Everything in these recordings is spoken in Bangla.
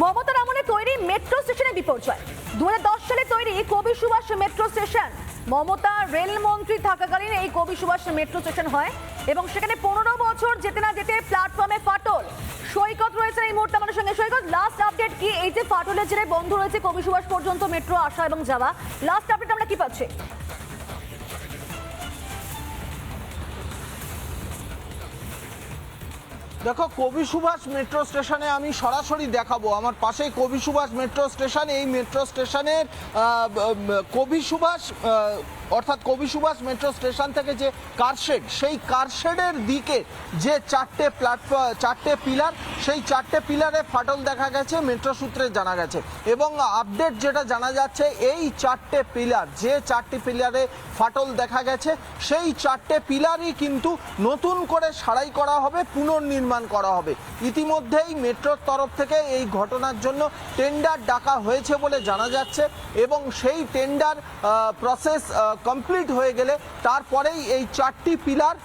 মমতার আমলে তৈরি মেট্রো স্টেশনে বিপর্যয়। দু হাজার দশ সালে তৈরি কবি সুভাষ মেট্রো স্টেশন মমতা রেলমন্ত্রী থাকাকালীন এই কবি সুভাষ মেট্রো স্টেশন হয় এবং সেখানে পনেরো বছর যেতে না যেতে প্ল্যাটফর্মে ফাটল। সৈকত রয়েছে এই মুহূর্তে আমাদের সঙ্গে। সৈকত লাস্ট আপডেট কি? এই যে ফাটলের জেরে বন্ধ রয়েছে কবি সুভাষ পর্যন্ত মেট্রো আসা এবং যাওয়া। লাস্ট আপডেট আমরা কি পাচ্ছি? দেখো, কবি সুভাষ মেট্রো স্টেশনে আমি সরাসরি দেখাবো। আমার পাশেই কবি সুভাষ মেট্রো স্টেশন এই মেট্রো স্টেশনের কবি সুভাষ অর্থাৎ কবি সুভাষ মেট্রো স্টেশন থেকে যে কারশেড, সেই কারশেডের দিকে যে চারটে প্ল্যাটফর্ম চারটে পিলার সেই চারটে পিলারে ফাটল দেখা গেছে মেট্রো সূত্রে জানা গেছে। এবং আপডেট যেটা জানা যাচ্ছে, এই চারটে পিলার যে চারটি পিলারে ফাটল দেখা গেছে, সেই চারটে পিলারই কিন্তু নতুন করে সারাই করা হবে, পুনর্নির্মাণ করা হবে। ইতিমধ্যেই মেট্রোর তরফ থেকে এই ঘটনার জন্য টেন্ডার ডাকা হয়েছে বলে জানা যাচ্ছে এবং সেই টেন্ডার প্রসেস কমপ্লিট হয়ে গেলে তারপরেই এই চারটি পিলার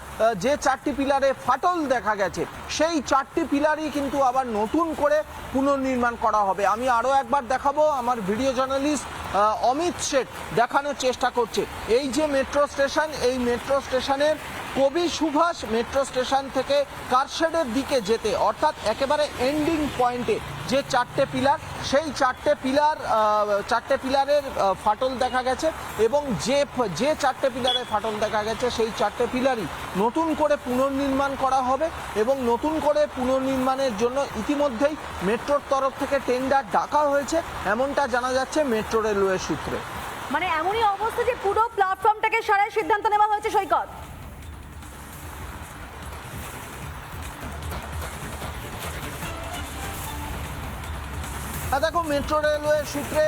যে চারটি পিলারে ফাটল দেখা গেছে, সেই চারটি পিলারই কিন্তু আবার নতুন করে পুনর্নির্মাণ করা হবে। আমি আরও একবার দেখাবো, আমার ভিডিও জার্নালিস্ট অমিত শেঠ দেখানোর চেষ্টা করছে। এই যে মেট্রো স্টেশন এই মেট্রো স্টেশনের কবি সুভাষ মেট্রো স্টেশন থেকে কারশেডের দিকে যেতে, অর্থাৎ একেবারে এন্ডিং পয়েন্টে যে চারটে পিলার সেই চারটে পিলার চারটে পিলারের ফাটল দেখা গেছে এবং যে যে চারটে পিলারে ফাটল দেখা গেছে, সেই চারটে পিলারই নতুন করে পুনর্নির্মাণ করা হবে এবং নতুন করে পুনর্নির্মাণের জন্য ইতিমধ্যেই মেট্রোর তরফ থেকে টেন্ডার ডাকা হয়েছে। এমনটা জানা যাচ্ছে মেট্রো রেলওয়ে সূত্রে। মানে এমনই অবস্থা যে পুরো প্ল্যাটফর্মটাকে সারাই সিদ্ধান্ত নেওয়া হয়েছে সৈকত। দেখো মেট্রো রেলওয়ে সূত্রে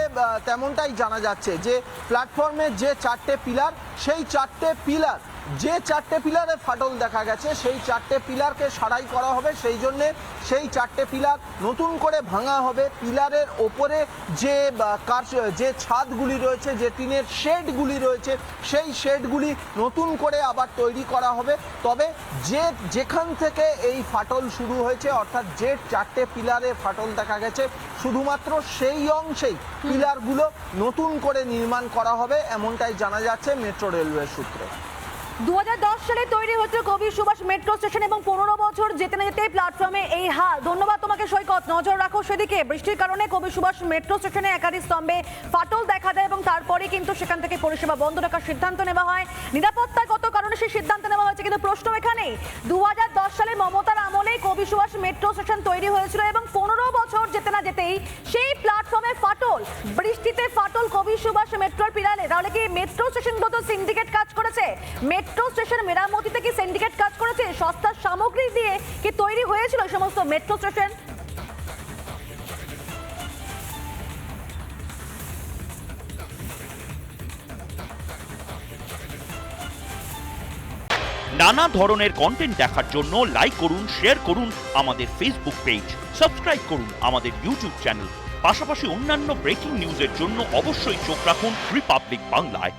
তেমনটাই জানা যাচ্ছে যে প্ল্যাটফর্মে যে চারটে পিলার সেই চারটে পিলার যে চারটে পিলারে ফাটল দেখা গেছে সেই চারটে পিলারকে সারাই করা হবে। সেই জন্যে সেই চারটে পিলার নতুন করে ভাঙা হবে। পিলারের ওপরে যে কার যে ছাদগুলি রয়েছে যে টিনের শেডগুলি রয়েছে সেই শেডগুলি নতুন করে আবার তৈরি করা হবে। তবে যে যেখান থেকে এই ফাটল শুরু হয়েছে অর্থাৎ যে চারটে পিলারে ফাটল দেখা গেছে শুধুমাত্র সেই অংশেই পিলারগুলো নতুন করে নির্মাণ করা হবে এমনটাই জানা যাচ্ছে মেট্রো রেলওয়ে সূত্রে। দু হাজার দশ সালে তৈরি হচ্ছে কবি সুভাষ মেট্রো স্টেশন এবং পনেরো বছর যেতে না যেতে প্ল্যাটফর্মে এই হাল। ধন্যবাদ তোমাকে, সৈকত। নজর রাখো সেদিকে। বৃষ্টির কারণে কবি সুভাষ মেট্রো স্টেশনে একাধিক স্তম্ভে ফাটল দেখা দেয় এবং তারপরে কিন্তু সেখান থেকে পরিষেবা বন্ধ রাখার সিদ্ধান্ত নেওয়া হয়। নিরাপত্তাগত কারণে সেই সিদ্ধান্ত নেওয়া হয়েছে কিন্তু প্রশ্ন এখানেই। দু হাজার দশ সালে মমতার আমলে কবি সুভাষ মেট্রো স্টেশন তৈরি হয়েছিল এবং পনেরো বছর যেতে না যেতেই সেই প্ল্যাটফর্মে ফাটল। বৃষ্টিতে ফাটল কবি সুভাষ মেট্রোর পিলারে তাহলে কি মেট্রো স্টেশনগত সিন্ডিকেট কাজ করেছে? মেট্রো স্টেশন সিন্ডিকেট কাজ করেছে, সস্তার সামগ্রী দিয়ে কি তৈরি হয়েছিল সমস্ত মেট্রো স্টেশন নানা ধরনের কন্টেন্ট দেখার জন্য লাইক করুন শেয়ার করুন আমাদের ফেসবুক পেজ সাবস্ক্রাইব করুন আমাদের ইউটিউব চ্যানেল পাশাপাশি অন্যান্য ব্রেকিং নিউজের জন্য অবশ্যই চোখ রাখুন রিপাবলিক বাংলায়